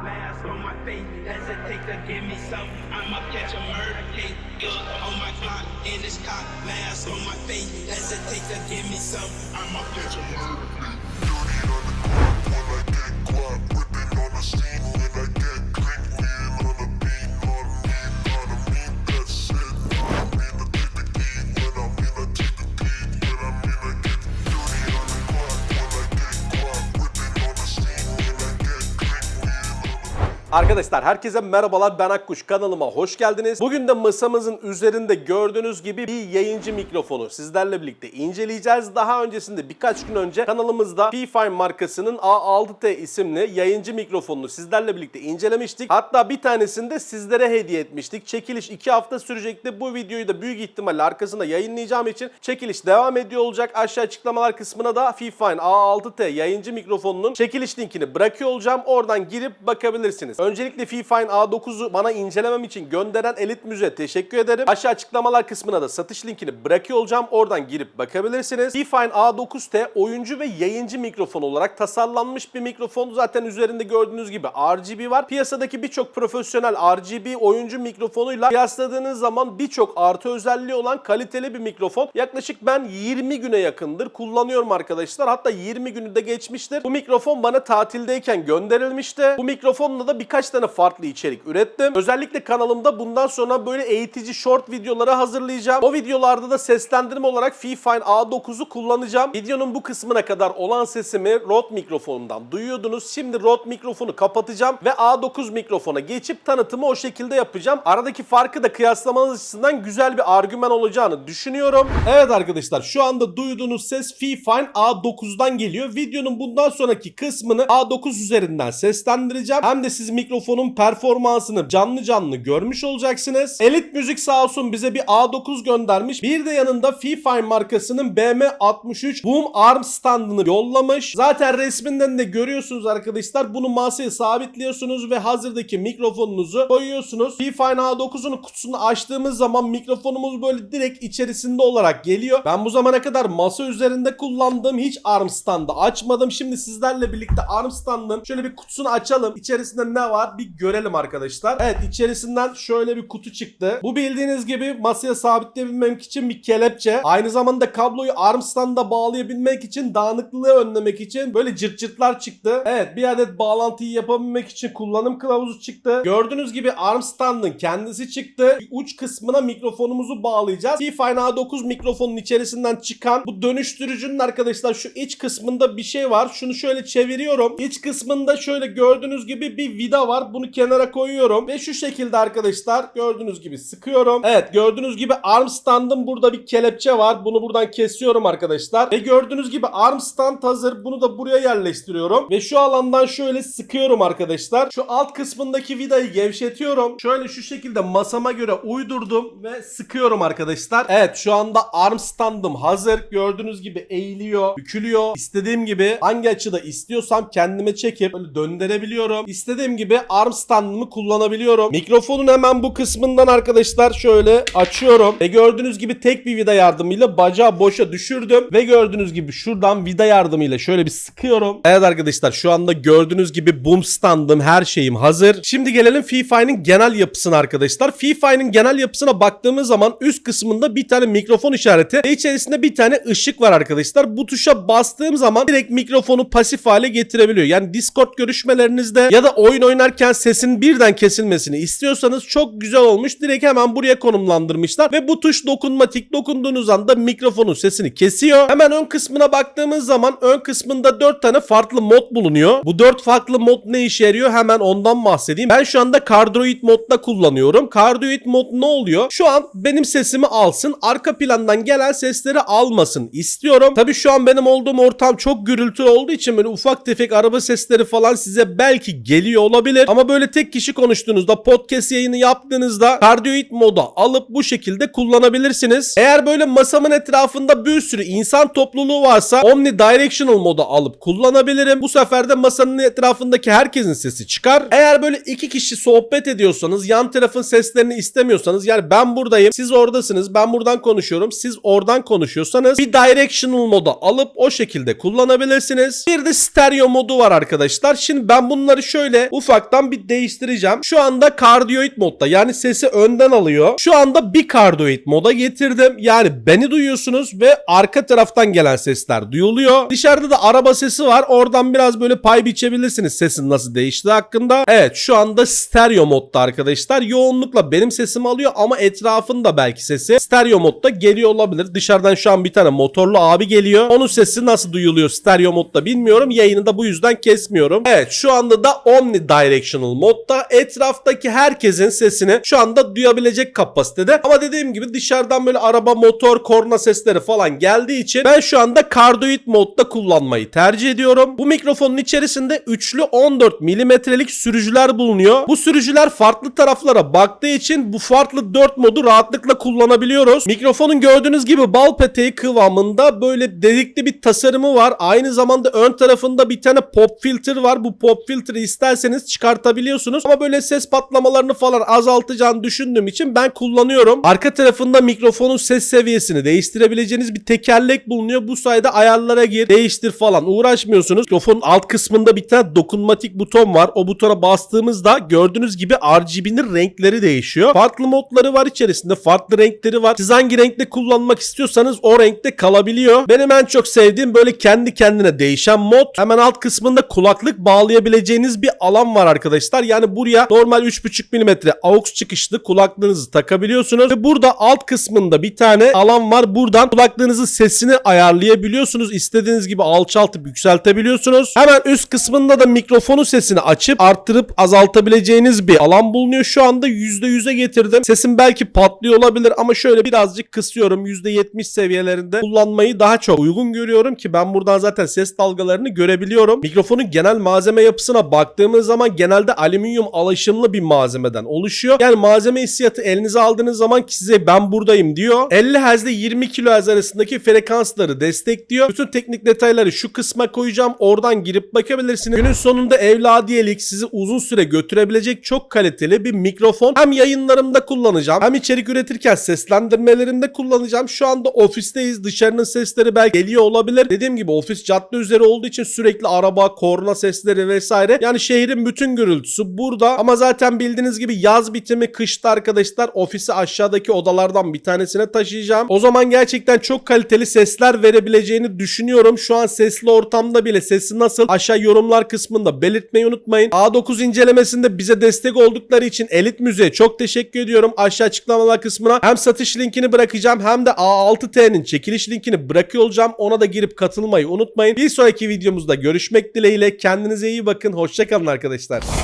glass on my face. Hesitate to give me some. I'ma catch a murder case. Gun on my clock, and this cock, glass on my face. Hesitate to give me some. I'ma catch a murder case. Arkadaşlar herkese merhabalar ben Akkuş kanalıma hoş geldiniz. Bugün de masamızın üzerinde gördüğünüz gibi bir yayıncı mikrofonu sizlerle birlikte inceleyeceğiz. Daha öncesinde birkaç gün önce kanalımızda Fifine markasının A6T isimli yayıncı mikrofonunu sizlerle birlikte incelemiştik. Hatta bir tanesini de sizlere hediye etmiştik. Çekiliş 2 hafta sürecekti. Bu videoyu da büyük ihtimalle arkasında yayınlayacağım için çekiliş devam ediyor olacak. Aşağı açıklamalar kısmına da Fifine A6T yayıncı mikrofonunun çekiliş linkini bırakıyor olacağım. Oradan girip bakabilirsiniz. Öncelikle Fifine A9'u bana incelemem için gönderen Elit Müze teşekkür ederim. Aşağı açıklamalar kısmına da satış linkini bırakıyor olacağım. Oradan girip bakabilirsiniz. Fifine A9T oyuncu ve yayıncı mikrofon olarak tasarlanmış bir mikrofon. Zaten üzerinde gördüğünüz gibi RGB var. Piyasadaki birçok profesyonel RGB oyuncu mikrofonuyla kıyasladığınız zaman birçok artı özelliği olan kaliteli bir mikrofon. Yaklaşık ben 20 güne yakındır kullanıyorum arkadaşlar. Hatta 20 günü de geçmiştir. Bu mikrofon bana tatildeyken gönderilmişti. Bu mikrofonla da birkaç tane farklı içerik ürettim. Özellikle kanalımda bundan sonra böyle eğitici short videoları hazırlayacağım. O videolarda da seslendirme olarak Fifine A9'u kullanacağım. Videonun bu kısmına kadar olan sesimi Rode mikrofonundan duyuyordunuz. Şimdi Rode mikrofonu kapatacağım ve A9 mikrofona geçip tanıtımı o şekilde yapacağım. Aradaki farkı da kıyaslamanız açısından güzel bir argüman olacağını düşünüyorum. Evet arkadaşlar şu anda duyduğunuz ses Fifine A9'dan geliyor. Videonun bundan sonraki kısmını A9 üzerinden seslendireceğim. Hem de siz mikrofonun performansını canlı canlı görmüş olacaksınız. Elit Müzik sağ olsun bize bir A9 göndermiş. Bir de yanında Fifine markasının BM63 Boom Arm standını yollamış. Zaten resminden de görüyorsunuz arkadaşlar. Bunu masaya sabitliyorsunuz ve hazırdaki mikrofonunuzu koyuyorsunuz. Fifine A9'un kutusunu açtığımız zaman mikrofonumuz böyle direkt içerisinde olarak geliyor. Ben bu zamana kadar masa üzerinde kullandığım hiç arm standı açmadım. Şimdi sizlerle birlikte arm standın şöyle bir kutusunu açalım. İçerisinde ne var bir görelim arkadaşlar. Evet içerisinden şöyle bir kutu çıktı. Bu bildiğiniz gibi masaya sabitleyebilmek için bir kelepçe. Aynı zamanda kabloyu arm standa bağlayabilmek için dağınıklığı önlemek için böyle cırt cırtlar çıktı. Evet bir adet bağlantıyı yapabilmek için kullanım kılavuzu çıktı. Gördüğünüz gibi arm standın kendisi çıktı. Uç kısmına mikrofonumuzu bağlayacağız. Fifine A9 mikrofonun içerisinden çıkan bu dönüştürücünün arkadaşlar şu iç kısmında bir şey var. Şunu şöyle çeviriyorum. İç kısmında şöyle gördüğünüz gibi bir vida var. Bunu kenara koyuyorum ve şu şekilde arkadaşlar gördüğünüz gibi sıkıyorum. Evet gördüğünüz gibi arm standın burada bir kelepçe var. Bunu buradan kesiyorum arkadaşlar. Ve gördüğünüz gibi arm stand hazır. Bunu da buraya yerleştiriyorum. Ve şu alandan şöyle sıkıyorum arkadaşlar. Şu alt kısmındaki vidayı gevşetiyorum. Şöyle şu şekilde masama göre uydurdum ve sıkıyorum arkadaşlar. Evet şu anda arm standım hazır. Gördüğünüz gibi eğiliyor, bükülüyor. İstediğim gibi hangi açıda istiyorsam kendime çekip böyle döndürebiliyorum. İstediğim gibi arm standımı kullanabiliyorum. Mikrofonun hemen bu kısmından arkadaşlar şöyle açıyorum. Ve gördüğünüz gibi tek bir vida yardımıyla bacağı boşa düşürdüm. Ve gördüğünüz gibi şuradan vida yardımıyla şöyle bir sıkıyorum. Evet arkadaşlar şu anda gördüğünüz gibi boom standım her şeyim hazır. Şimdi gelelim Fifine'in genel yapısına arkadaşlar. Fifine'in genel yapısına baktığımız zaman üst kısmında bir tane mikrofon işareti ve içerisinde bir tane ışık var arkadaşlar. Bu tuşa bastığım zaman direkt mikrofonu pasif hale getirebiliyor. Yani Discord görüşmelerinizde ya da oyun oynarken sesin birden kesilmesini istiyorsanız çok güzel olmuş. Direkt hemen buraya konumlandırmışlar ve bu tuş dokunmatik. Dokunduğunuz anda mikrofonun sesini kesiyor. Hemen ön kısmına baktığımız zaman ön kısmında 4 tane farklı mod bulunuyor. Bu 4 farklı mod ne işe yarıyor? Hemen ondan bahsedeyim. Ben şu anda Cardioid modda kullanıyorum. Cardioid mod ne oluyor? Şu an benim sesimi alsın. Arka plandan gelen sesleri almasın istiyorum. Tabii şu an benim olduğum ortam çok gürültülü olduğu için böyle ufak tefek araba sesleri falan size belki geliyor olabilir. Ama böyle tek kişi konuştuğunuzda podcast yayını yaptığınızda Cardioid moda alıp bu şekilde kullanabilirsiniz. Eğer böyle masamın etrafında bir sürü insan topluluğu varsa Omnidirectional moda alıp kullanabilirim. Bu sefer de masanın etrafındaki herkesin sesi çıkar. Eğer böyle iki kişi sohbet ediyorsanız yan tarafın seslerini istemiyorsanız yani ben buradayım siz oradasınız ben buradan konuşuyorum siz oradan konuşuyorsanız bir directional moda alıp o şekilde kullanabilirsiniz. Bir de stereo modu var arkadaşlar. Şimdi ben bunları şöyle ufak ufaktan bir değiştireceğim. Şu anda kardioid modda yani sesi önden alıyor. Şu anda bir kardioid moda getirdim. Yani beni duyuyorsunuz ve arka taraftan gelen sesler duyuluyor. Dışarıda da araba sesi var. Oradan biraz böyle pay biçebilirsiniz sesin nasıl değiştiği hakkında. Evet şu anda stereo modda arkadaşlar. Yoğunlukla benim sesimi alıyor ama etrafında belki sesi stereo modda geliyor olabilir. Dışarıdan şu an bir tane motorlu abi geliyor. Onun sesi nasıl duyuluyor stereo modda bilmiyorum. Yayını da bu yüzden kesmiyorum. Evet şu anda da omnidirectional modda. Etraftaki herkesin sesini şu anda duyabilecek kapasitede. Ama dediğim gibi dışarıdan böyle araba, motor, korna sesleri falan geldiği için ben şu anda kardioid modda kullanmayı tercih ediyorum. Bu mikrofonun içerisinde üçlü 14 milimetrelik sürücüler bulunuyor. Bu sürücüler farklı taraflara baktığı için bu farklı 4 modu rahatlıkla kullanabiliyoruz. Mikrofonun gördüğünüz gibi bal peteği kıvamında böyle delikli bir tasarımı var. Aynı zamanda ön tarafında bir tane pop filter var. Bu pop filteri isterseniz çıkartabiliyorsunuz. Ama böyle ses patlamalarını falan azaltacağını düşündüğüm için ben kullanıyorum. Arka tarafında mikrofonun ses seviyesini değiştirebileceğiniz bir tekerlek bulunuyor. Bu sayede ayarlara gir, değiştir falan uğraşmıyorsunuz. Mikrofonun alt kısmında bir tane dokunmatik buton var. O butona bastığımızda gördüğünüz gibi RGB'nin renkleri değişiyor. Farklı modları var içerisinde. Farklı renkleri var. Siz hangi renkte kullanmak istiyorsanız o renkte kalabiliyor. Benim en çok sevdiğim böyle kendi kendine değişen mod. Hemen alt kısmında kulaklık bağlayabileceğiniz bir alan var arkadaşlar. Yani buraya normal 3.5 mm AUX çıkışlı kulaklığınızı takabiliyorsunuz. Ve burada alt kısmında bir tane alan var. Buradan kulaklığınızın sesini ayarlayabiliyorsunuz. İstediğiniz gibi alçaltıp yükseltebiliyorsunuz. Hemen üst kısmında da mikrofonu sesini açıp arttırıp azaltabileceğiniz bir alan bulunuyor. Şu anda %100'e getirdim. Sesim belki patlıyor olabilir ama şöyle birazcık kısıyorum. %70 seviyelerinde kullanmayı daha çok uygun görüyorum ki ben buradan zaten ses dalgalarını görebiliyorum. Mikrofonun genel malzeme yapısına baktığımız zaman genelde alüminyum alaşımlı bir malzemeden oluşuyor. Yani malzeme hissiyatı elinize aldığınız zaman size ben buradayım diyor. 50 Hz ile 20 kHz arasındaki frekansları destekliyor. Bütün teknik detayları şu kısma koyacağım. Oradan girip bakabilirsiniz. Günün sonunda evladiyelik sizi uzun süre götürebilecek çok kaliteli bir mikrofon. Hem yayınlarımda kullanacağım hem içerik üretirken seslendirmelerimde kullanacağım. Şu anda ofisteyiz. Dışarının sesleri belki geliyor olabilir. Dediğim gibi ofis cadde üzeri olduğu için sürekli araba, korna sesleri vesaire. Yani şehrin bütün gürültüsü burada. Ama zaten bildiğiniz gibi yaz bitimi kışta arkadaşlar ofisi aşağıdaki odalardan bir tanesine taşıyacağım. O zaman gerçekten çok kaliteli sesler verebileceğini düşünüyorum. Şu an sesli ortamda bile sesi nasıl aşağı yorumlar kısmında belirtmeyi unutmayın. A9 incelemesinde bize destek oldukları için Elit Müziğe çok teşekkür ediyorum. Aşağı açıklamalar kısmına hem satış linkini bırakacağım hem de A6T'nin çekiliş linkini bırakıyor olacağım. Ona da girip katılmayı unutmayın. Bir sonraki videomuzda görüşmek dileğiyle. Kendinize iyi bakın. Hoşçakalın arkadaşlar. that